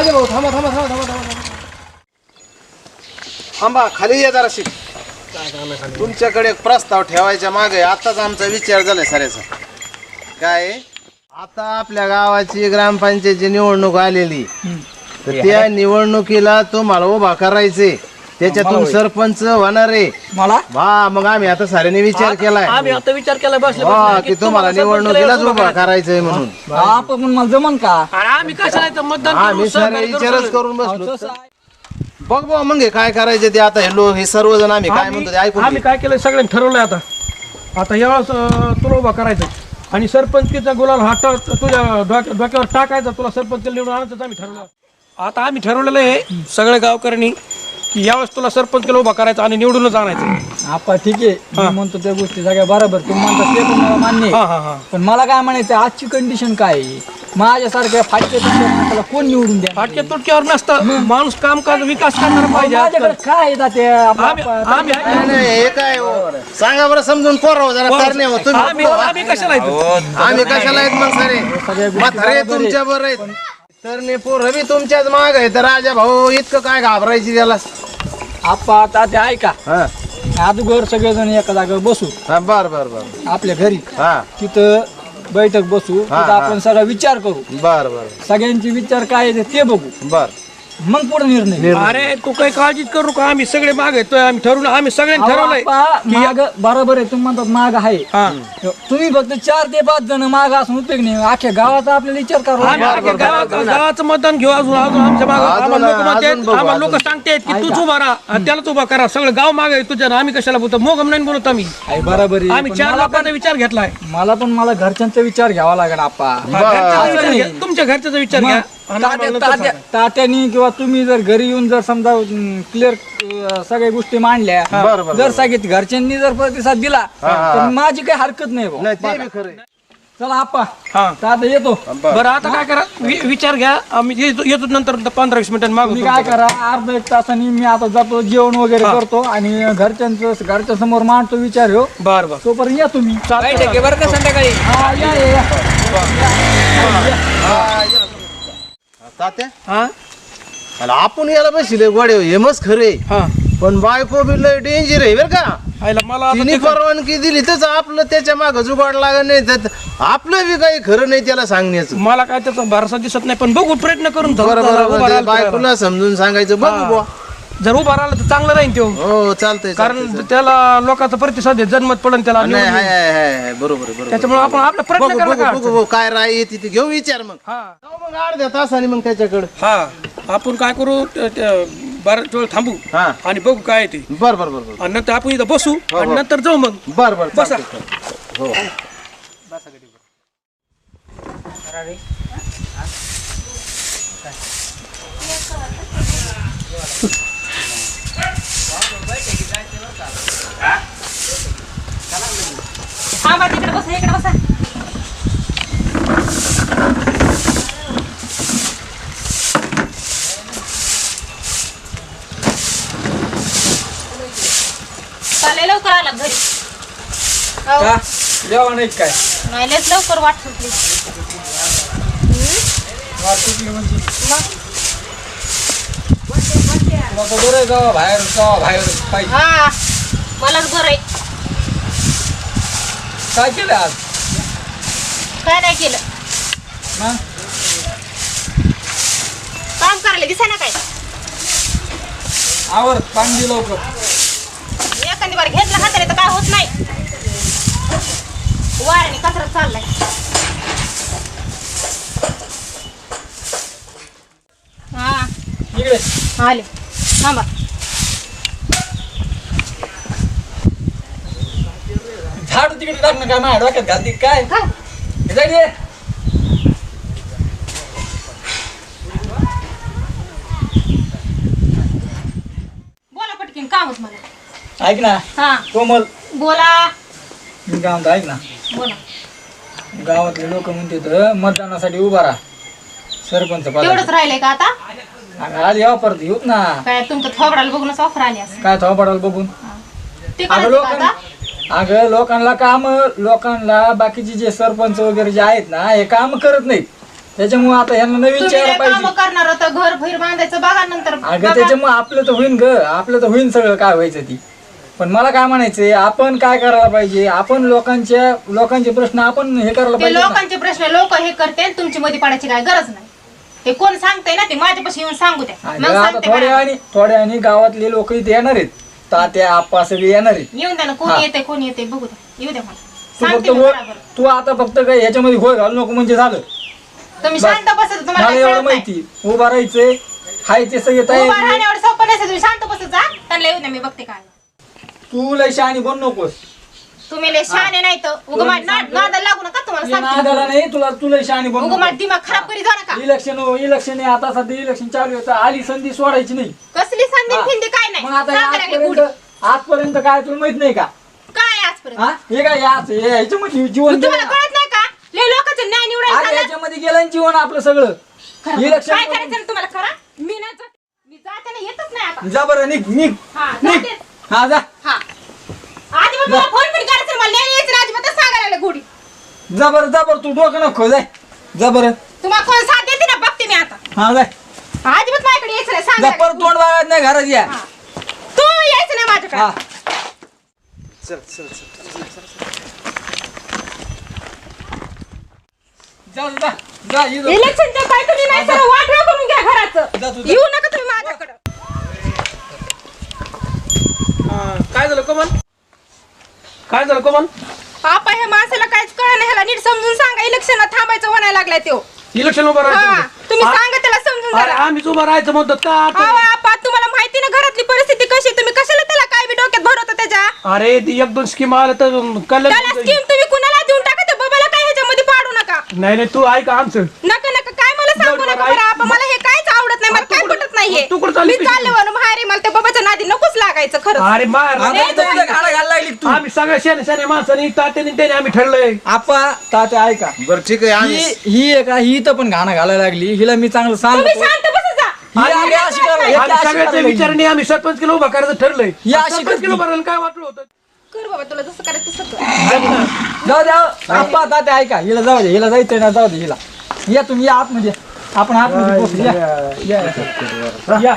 राजे भाऊ थांबा थांबा थांबा थांबा थांबा थांबा. थांबा खाली या जराशी. तुमच्याकडे एक प्रस्ताव ठेवायच्या मागे आताच आमचा विचार झालाय साऱ्याचा. काय? आहे? आता आपल्या गावाची ग्रामपंचायतची निवडणूक आलेली. तर त्या निवडणुकीला तुम्हाला उभा करायचे त्याच्यातून सरपंच होणार आहे. मला? वा मग आम्ही आता साऱ्याने विचार केलाय. आम्ही आता विचार केला बसले बसले. की तुम्हाला निवडणुकीलाच उभा करायचंय म्हणून. आपण मला जमन का? आम्ही कशाला इथं मतदान करू, आम्ही सारे सहकार्य करू विचारच सगळे. करून बसलो. बघ बघ मग हे काय करायचे ते आता हे लोक हे सर्वजण आम्ही काय म्हणतो ते ऐकून आम्ही घे. काय केलं सगळ्यांनी ठरवलंय आता. आता यावेळेस अं, तुला उभा करायचं आणि सरपंचकीचा गुलाल हा टा- तुझ्या डोक्या- डोक्यावर टाकायचा तुला सरपंच निवडून आणायचं आम्ही ठरवलं आता आम्ही ठरवलेलं आहे सगळे गावकऱ्यांनी की यावेळेस तुला सरपंच केलं उभा करायचा आणि निवडूनच आणायचं. आपा ठीक आहे. मी म्हणतो त्या गोष्टी सगळ्या बरोबर. तुम्ही म्हणता ते पण मला मान्य आहे. हा हा हा. पण मला काय म्हणायचं आजची कंडिशन काय आहे? माझ्यासारख्या फाटके माणसाला कोण निवडून द्या फाटक्या तुटक्यावर नसतं. माणूस काम कर विकास करणारा पाहिजे माझ्याकडे आजकाल. काय आहे ते आपलं- आम्ही आम्ही नाही, नाही, हे काय हो? सांगा बरं समजून पोराव जरा करणे हो आम्ही तुम्ही. आम्ही कशाला येतो आम्ही कशाला आहेत मग सारे? म्हातारे तुमच्या बरं आहेत. तर पोर बी तुमच्याच माग आहे तर राजा भाऊ इतकं काय घाबरायची त्याला? आपा आता ते ऐका. हा. अगोदर सगळेजण एका जागेवर बसू. हा, बर बर बर. आपल्या घरी. हा. तिथं बैठक बसू. तिथं हा. आपण सगळा विचार करू. बर बर. सगळ्यांचे विचार काय आहे ते बघू. बर. मग पुढे निर्णय. अरे तू काही काळजीच करू का आम्ही सगळे माग येतोय. आम्ही ठरवून आम्ही सगळ्यांनी ठरवलंय आपा, माग बरोबर आहे. तुम्ही म्हणतात माग आहे. हा. तुम्ही फक्त चार ते पाच जण माग असून उपयोग नाही. अख्ख्या गावाचा आपल्याला विचार करा आम्ही अख्ख्या गावा- गावाचं मतदान घेऊ अजून अजून आमच्या मागे अजून- आम्हाला लोक अजून बघू, आम्हाला लोक अजून. सांगतायत की तूच उभा राहा. त्यालाच उभा करा. सगळं गाव मागे आहे तुझ्या आम्ही कशाला बोलतो? मोगम नाही बोलत आम्ही. आहे बरोबर आहे. आम्ही पण चार मला पण- लोकांचा विचार घेतलाय. मला पण मला घरच्यांचा विचार घ्यावा लागेल आपा घरच्याचा विचार घ्या, तुमच्या घरच्याचा विचार घ्या. तात्या-. तात्यानी किंवा तुम्ही जर घरी येऊन जर समजा क्लिअर सगळ्या गोष्टी मांडल्या बरं, बरं, जर सांगित घरच्यांनी जर प्रतिसाद दिला तर माझी काही हरकत नाही भाऊ. नाही ते बी खरं चला आपा. हा. तात्या येतो. बरं. आता काय करा? वि- विचार घ्या. आम्ही येतो येतो नंतर पंधरा वीस मिनिटांनी मागू मी काय करा अर्धा एक तासाने मी आता जातो जेवण वगैरे करतो आणि घरच्यांचं घरच्या समोर मांडतो विचार हो. बर बर. तोपर्यंत या तुम्ही. बरं का संध्याकाळी हा या. या, या. तात्या? हा? आपण याला बसले गोडे हे मस्त खरे. हा. पण बायको बी लय डेंजर आहे बरं का? मला आता तिने ते- परवानगी दिली तर आपलं त्याच्या माग जुगाड लागत नाही तर आपलं बी काही खरं नाही त्याला सांगण्याचं. मला काय त्याचा भरोसा दिसत नाही पण बघू प्रयत्न करून धरू त्याला, उभा. बायकोला समजून सांगायचं बघू बुवा. जर उभा राहिला तर चांगलं राहील तो हो चालतंय कारण त्याला लोकांचा प्रतिसाद आहे जन्मत पडन त्याला नाही निवडून हाय हाय हाय हाय, बरोबर आहे, बरोबर. त्याच्यामुळे आपण आपला बघू प्रयत्न बघू बघू काय बघू काय राय येते ते घेऊ विचार मग. हा. जाऊ मग अर्ध्या तासाने मग त्याच्याकडे. हा आपण काय करू त- त- बराच वेळ थांबू हा. आणि बघू काय आहे ते. बर बर बर बर. आणि नंतर आपण इथं बसू आणि नंतर जाऊ मग. बर बर बसा. चालतंय. हो थांबा तिकडे बसा इकडे बसा. चालेल लवकर आला घरी. हो. का जेवण नाही काय? नाही लयच लवकर वाट सुटली. म्हणजे? मग? तुला तर बरं आहे गावा बाहेर गावा बाहेर पाहिजे. हा मलाच बरं आहे. काय केलं आज? काय नाही केलं? काम करायला दिसा ना काय? आवर पाणी दे लवकर. एखादी बार घेतलं हाताने तर काय होत नाही. वाऱ्याने कचरा चाललाय. हा. इकडे. आले. थांबा. झाड तिकडे टाक ना काय माझ्या डोक्यात घालते काय काय? हे. जाऊ दे. बोला पटकीन कामच मला. ऐक ना हा. कोमल. बोला. मी काय म्हणतो ऐक ना. बोला. गावातले लोक म्हणते तर मतदानासाठी उभा राहा. सरपंच तेवढंच पदासाठी. राहिलंय का आता? अगं, परत येऊत ना. काय तुमचं थोबडाला बघूनच ऑफर आली असं काय थोपाडाल बघून? ते अगं करायचं का आता? लोकांना अगं लोकांना काम लोकांना बाकीचे जे सरपंच वगैरे जे आहेत ना हे काम करत नाहीत. त्याच्यामुळे आता यांना नवीन चेहरा काम पाहिजे. करणार होतं घर भैर बांधायचं बघा नंतर. अगं बघा. त्याच्यामुळे आपलं तर होईन ग आपलं तर होईन सगळं काय व्हायचं ती. पण मला काय म्हणायचंय आपण काय करायला पाहिजे? आपण लोकांच्या लोकांचे प्रश्न आपण हे करायला ते पाहिजे ना. लोकांचे प्रश्न लोक हे करते आणि तुमची मध्ये पडायची काय गरज नाही. ते कोण सांगतंय ना ते माझ्यापाशी येऊन सांगू द्या. मग आता सांगते थोड्या. आणि थोड्या आणि गावातले लोक इथे येणार आहेत. तात्या आप्पा सगळे येणार आहेत. येऊन द्या ना कोण हा. येते कोण येते बघू द्या. येऊ द्या मला. तू फक्त सांगते मी बरोबर. तू आता फक्त काय ह्याच्यामध्ये होय घालू नको म्हणजे झालं. तुम्ही बस. शांत बसत तुम्हाला मला काही एवढं कळत नाही. माहिती. उभा राहायचंय हाय ते सगळे उभा तयार राहण्यावर सोपं नसेल तुम्ही शांत बसत जा. त्यांना येऊ द्या मी बघते काय. तू लय शहाणी बन नकोस. तुम्ही लय शहाणे नाही तर उगा माझ्या नाद- नादाला लागू नका तुम्हाला तुला सांगते. नादाला नाही तुला तू लय शहाणी बन उगा माझा दिमाग खराब करी जा नका. इलेक्शन इलेक्शन आहे आता सध्या इलेक्शन चालू आहे तर आली संधी सोडायची नाही. कसली संधी हा. फिंदी काय नाही? मग आता लागले गुढी. आजपर्यंत आजपर्यंत काय तुला माहीत नाही का? काय आजपर्यंत? हा? हे काय याच हे ह्याच्यामध्ये जीवन मग तुम्हाला गेलं ना. कळत नाही का? लय लोकांचं न्याय अरे. याच्यामध्ये गेलं ना जीवन आपलं सगळं. खरं. इलेक्शन काय करायचं ना तुम्हाला? करा. मी नाही जात मी जाते ना येतच नाही आता. जा बरं निघ निघ. हा निघ. जाते. हा जा. हा आधी मला फोन पण करायचं मला न्याय यायचं नाही अजिबातच सांगायला लागले गुढी जा बरं जा बरं तू डोकं नको जाय. जा बरं. तुम्हाला कोण साथ देते ना बघते मी आता. हा जाय. अजिबात माझ्याकडे यायचं नाही जा सांगायला परत तोंड बघायचं नाही घरात या. हा. तू यायचं नाही माझ्याकडे. हा. चल चल चल. जा जा जा. ये जा. इलेक्शनच्या काय तुम्ही नाही सर वाटलं करून घ्या जा घराचं तू जा. येऊ नका तुम्ही माझ्याकडे. काय झालं कमल? काय झालं कमल? आपा ह्या माणसाला काहीच कळ नाही ह्याला नीट समजून सांगा. इलेक्शन थांबायचं म्हणायला लागलाय तो इलेक्शन उभं हा राहायचं तुम्ही आ- सांगा त्याला समजून अरे जरा आम्हीच उभं राहायचं म्हणतो का? आता? अहो, आपा तुम्हाला माहिती ना घरातली परिस्थिती कशी. तुम्ही कशाला त्याला काय बी डोक्यात भरवता त्याच्या? अरे ती एक दोन स्कीम आलं तर त्याला स्कीम तुम्ही कुणाला देऊन टाका? त्या बाबाला काय ह्याच्यामध्ये पाडू नका? नाही नाही तू ऐक आमचं. नका नका काय मला सांगू नका बरं. आपा मला हे काहीच आवडत नाही मला तू काय कुठं- पटत नाहीये. तू कुठं चालली मी चालले म्हणून बाहेर आहे, मला त्या बाबाच्या नादी नकोच लागायचं खरं अरे मार घालायला लागली? तू. आम्ही सगळ्या शेण शेणे माणसाने तात्याने त्याने आम्ही ठरलंय. आपा तात्या ऐका. बरं ठीक आहे ही आम्ही ही आहे का ही इथं पण घाणं घालायला लागली. हिला मी चांगलं तुम्ही सांगतो शांत बस जा. ही आली अशी करायला- आम्ही अशी सगळ्याच्या करायला. विचाराने आम्ही सरपंच किलो उभा करायचं ठरलंय. ही अशी सरपंच करते. किलो भरायला काय वाटलं होतं? कर बाबा तुला जसं करायचं तसं कर. जाऊ द्या आप्पा तात्या ऐका. हिला जाऊ दे हिला जायचंय ना जाऊ दे हिला. या तुम्ही या आतमध्ये. आपण आतमध्ये या. या या. या.